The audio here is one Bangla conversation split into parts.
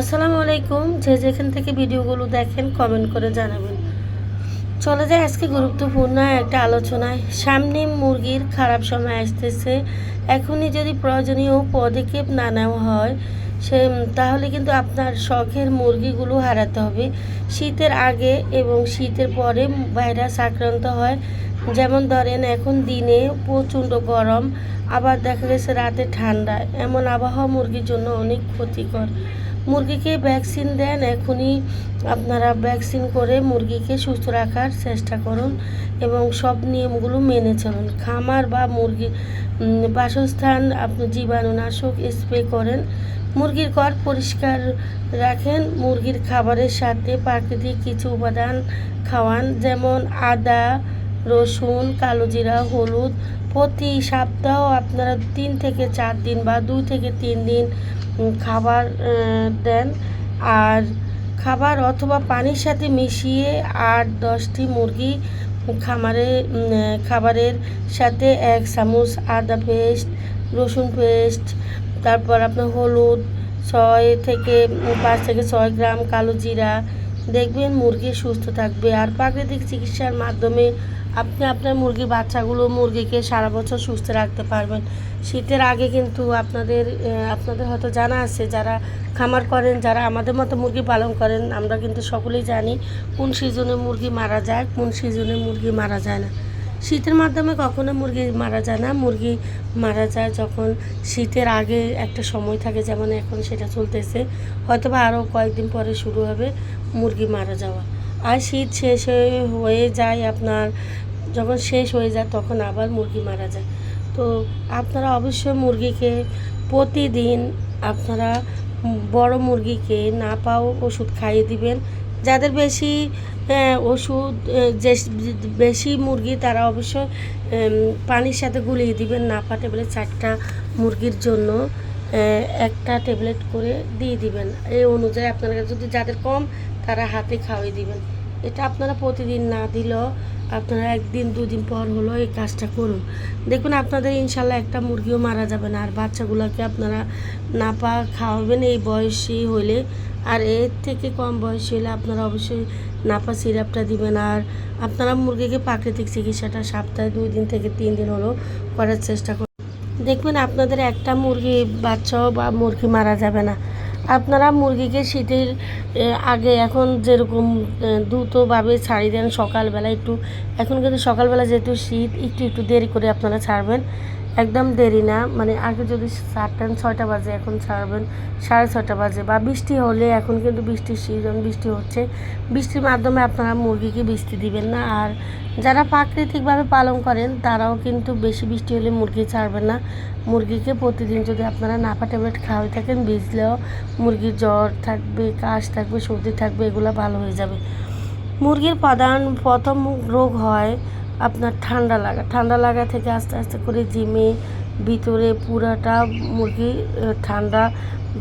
আসসালামু আলাইকুম। যে যেখান থেকে ভিডিওগুলো দেখেন কমেন্ট করে জানাবেন। চলে যায় আজকে গুরুত্বপূর্ণ একটা আলোচনায়। সামনে মুরগির খারাপ সময় আসতেছে। এখনই যদি প্রয়োজনীয় পদক্ষেপ না নেওয়া হয়, সে তাহলে কিন্তু আপনার শখের মুরগিগুলো হারাতে হবে। শীতের আগে এবং শীতের পরে ভাইরাস আক্রান্ত হয়। যেমন ধরেন, এখন দিনে প্রচণ্ড গরম, আবার দেখা গেছে রাতে ঠান্ডা। এমন আবহাওয়া মুরগির জন্য অনেক ক্ষতিকর। মুরগিকে ভ্যাকসিন দেন, এখনই আপনারা ভ্যাকসিন করে মুরগিকে সুস্থ রাখার চেষ্টা করুন এবং সব নিয়মগুলো মেনে চলুন। খামার বা মুরগি বাসস্থান, আপনি জীবাণুনাশক স্প্রে করেন, মুরগির ঘর পরিষ্কার রাখেন, মুরগির খাবারের সাথে প্রাকৃতিক কিছু উপাদান খাওয়ান, যেমন আদা রসুন, কালো জিরা, হলুদ প্রতি সপ্তাহ আপনারা তিন থেকে চার দিন বা দুই থেকে তিন দিন খাবার দেন। আর খাবার অথবা পানির সাথে মিশিয়ে আট দশটি মুরগি খামারে খাবারের সাথে এক চামচ আদা পেস্ট, রসুন পেস্ট, তারপর আপনার হলুদ ছয় থেকে পাঁচ থেকে ছয় গ্রাম কালো জিরা দেখবেন মুরগি সুস্থ থাকবে। আর প্রাকৃতিক চিকিৎসার মাধ্যমে আপনি আপনার মুরগি বাচ্চাগুলো মুরগিকে সারা বছর সুস্থ রাখতে পারবেন। শীতের আগে কিন্তু আপনাদের আপনাদের হয়তো জানা আছে, যারা খামার করেন, যারা আমাদের মতো মুরগি পালন করেন, আমরা কিন্তু সকলেই জানি কোন সিজনে মুরগি মারা যায়, কোন সিজনে মুরগি মারা যায় না। শীতের মাধ্যমে কখনো মুরগি মারা যায় না। মুরগি মারা যায় যখন শীতের আগে একটা সময় থাকে, যেমন এখন সেটা চলতেছে। হয়তো বা আরও কয়েকদিন পরে শুরু হবে মুরগি মারা যাওয়া। আর শীত শেষ হয়ে যায় আপনার, যখন শেষ হয়ে যায় তখন আবার মুরগি মারা যায়। তো আপনারা অবশ্যই মুরগিকে প্রতিদিন আপনারা বড় মুরগিকে না পাও ওষুধ খাইয়ে দিবেন। যাদের বেশি ওষুধ যে বেশি মুরগি তারা অবশ্যই উম, পানির সাথে গুলিয়ে দিবেন না পা টেবলেট চারটা মুরগির জন্য একটা ট্যাবলেট করে দিয়ে দিবেন। এই অনুযায়ী আপনারা যদি যাদের কম তারা হাতে খাওয়াই দিবেন। এটা আপনারা প্রতিদিন না দিলেও আপনারা একদিন দুদিন পর হলো এই কাজটা করুন। দেখুন আপনাদের ইনশাল্লাহ একটা মুরগিও মারা যাবে না আর বাচ্চাগুলোকে আপনারা নাপা খাওয়াবেন এই বয়সী হলে আর এর থেকে কম বয়সী হলে আপনারা অবশ্যই নাপা সিরাপটা দিবেন। আর আপনারা মুরগিকে প্রাকৃতিক চিকিৎসাটা সপ্তাহে দুই দিন থেকে তিন দিন হলো করার চেষ্টা করুন। দেখবেন আপনাদের একটা মুরগি বাচ্চাও বা মুরগি মারা যাবে না। আপনারা মুরগিকে শীতের আগে এখন যেরকম দ্রুতভাবে ছাড়ি দেন সকালবেলা একটু। এখন কিন্তু সকালবেলা যেহেতু শীত, একটু একটু দেরি করে আপনারা ছাড়বেন। একদম দেরি না। মানে আগে যদি ছাড়তেন ছয়টা বাজে, এখন ছাড়বেন সাড়ে ছয়টা বাজে। বা বৃষ্টি হলে এখন কিন্তু বৃষ্টির সিজন বৃষ্টি হচ্ছে। বৃষ্টির মাধ্যমে আপনারা মুরগিকে বৃষ্টি দিবেন না। আর যারা প্রাকৃতিকভাবে পালন করেন, তারাও কিন্তু বেশি বৃষ্টি হলে মুরগি ছাড়বেন না। মুরগিকে প্রতিদিন যদি আপনারা নাপা ট্যাবলেট খাওয়াই থাকেন, ভিজলেও মুরগির জ্বর থাকবে, কাশ থাকবে, সর্দি থাকবে, এগুলো ভালো হয়ে যাবে। মুরগির প্রধান, প্রথম রোগ হয় আপনার ঠান্ডা লাগা ঠান্ডা লাগা থেকে আস্তে আস্তে করে জিমে ভিতরে পুরাটা মুরগি ঠান্ডা,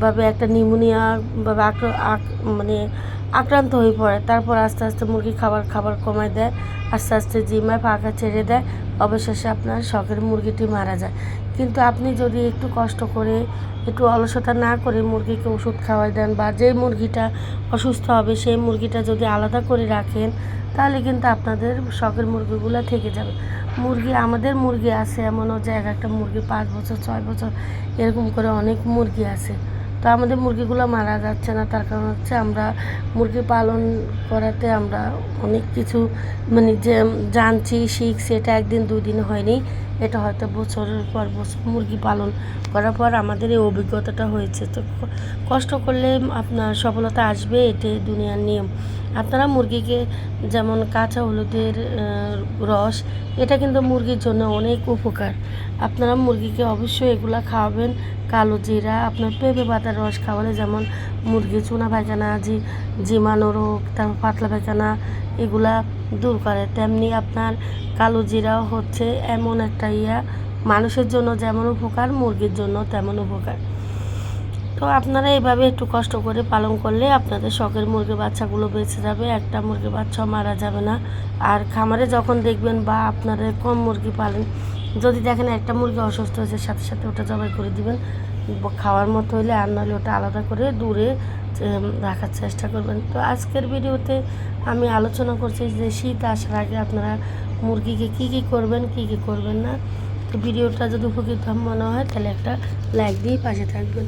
ভাবে একটা নিউমোনিয়া আক- মানে আক্রান্ত হয়ে পড়ে। তারপর আস্তে আস্তে মুরগি খাবার খাবার কমায় দেয়, আস্তে আস্তে জিমায় পাখা ছেড়ে দেয়। অবশেষে আপনার শখের মুরগিটি মারা যায়। কিন্তু আপনি যদি একটু কষ্ট করে, একটু অলসতা না করে মুরগিকে ওষুধ খাওয়াই দেন বা যে মুরগিটা অসুস্থ হবে, সেই মুরগিটা যদি আলাদা করে রাখেন, তাহলে কিন্তু আপনাদের শখের মুরগিগুলো থেকে যাবে। মুরগি, আমাদের মুরগি আছে এমনও যে এক একটা মুরগি পাঁচ বছর, ছয় বছর এরকম করে অনেক মুরগি আছে। তো আমাদের মুরগিগুলো মারা যাচ্ছে না, তার কারণ হচ্ছে আমরা মুরগি পালন করাতে আমরা অনেক কিছু মানে যে জানছি শিখছি এটা একদিন দুই দিন হয়নি। এটা হয়তো বছরের পর বছর মুরগি পালন করার পর আমাদের এই অভিজ্ঞতাটা হয়েছে। তো কষ্ট করলে আপনার সফলতা আসবে, এটাই দুনিয়ার নিয়ম। আপনারা মুরগিকে যেমন কাঁচা হলুদের রস, এটা কিন্তু মুরগির জন্য অনেক উপকার। আপনারা মুরগিকে অবশ্যই এগুলা খাওয়াবেন। কালো জিরা, আপনার পেঁপে পাতার রস খাওয়ালে যেমন মুরগি চুনা পায়খানা, জি, জিমানো রোগ, তারপর পাতলা পায়খানা, এগুলা দূর করে। তেমনি আপনার কালো জিরাও হচ্ছে এমন একটা ইয়া। মানুষের জন্য যেমন উপকার, মুরগির জন্য তেমন উপকার। তো আপনারা এইভাবে একটু কষ্ট করে পালন করলে আপনাদের শখের মুরগির বাচ্চাগুলো বেঁচে যাবে, একটা মুরগির বাচ্চাও মারা যাবে না। আর খামারে যখন দেখবেন বা আপনারা কম মুরগি পালেন, যদি দেখেন একটা মুরগি অসুস্থ হয়েছে, সাথে সাথে ওটা জবাই করে দিবেন। খাওয়ার মতো হলে আর নাহলে ওটা আলাদা করে দূরে রাখার চেষ্টা করবেন। তো আজকের ভিডিওতে আমি আলোচনা করছি যে শীত আসার আগে আপনারা মুরগিকে কী কী করবেন, কী কী করবেন না। তো ভিডিওটা যদি উপকৃত মনে হয়, তাহলে একটা লাইক দিয়ে পাশে থাকবেন।